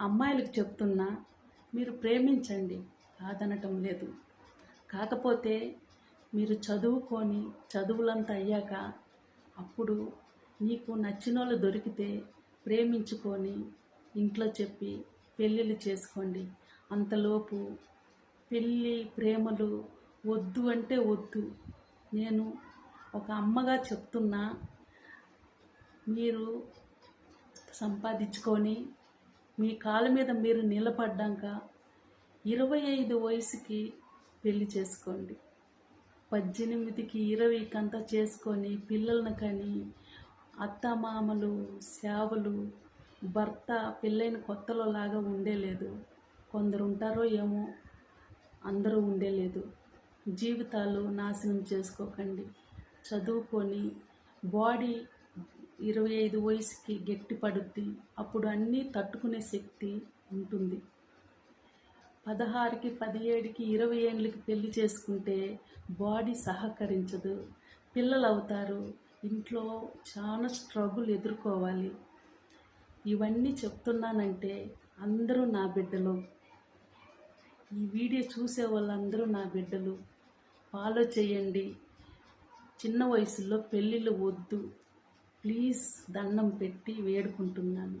అమ్మాయిలకు చెప్తున్నా మీరు ప్రేమించండి కాదనటం లేదు. కాకపోతే మీరు చదువుకొని చదువులంతా అయ్యాక అప్పుడు నీకు నచ్చిన వాళ్ళు దొరికితే ప్రేమించుకొని ఇంట్లో చెప్పి పెళ్ళిళ్ళు చేసుకోండి. అంతలోపు పెళ్ళి ప్రేమలు వద్దు అంటే వద్దు. నేను ఒక అమ్మగా చెప్తున్నా మీరు సంపాదించుకొని మీ కాళ్ళ మీద మీరు నిలబడ్డాక ఇరవై ఐదు వయసుకి పెళ్ళి చేసుకోండి. పద్దెనిమిదికి ఇరవైకి అంతా చేసుకొని పిల్లలను కానీ అత్తమామలు సేవలు భర్త పెళ్ళైన కొత్తలో లాగా ఉండేలేదు కొందరు ఉంటారో ఏమో అందరూ ఉండేలేదు జీవితాలు నాశనం చేసుకోకండి. చదువుకొని బాడీ ఇరవై ఐదు వయసుకి గట్టి పడుద్ది అప్పుడు అన్నీ తట్టుకునే శక్తి ఉంటుంది. పదహారుకి పదిహేడుకి ఇరవై ఏళ్ళకి పెళ్ళి చేసుకుంటే బాడీ సహకరించదు. పిల్లలు అవుతారు ఇంట్లో చాలా స్ట్రగుల్ ఎదుర్కోవాలి. ఇవన్నీ చెప్తున్నానంటే అందరూ నా బిడ్డలు. ఈ వీడియో చూసే వాళ్ళందరూ నా బిడ్డలు. ఫాలో చేయండి. చిన్న వయసులో పెళ్ళిళ్ళు వద్దు. ప్లీజ్ దండం పెట్టి వేడుకుంటున్నాను.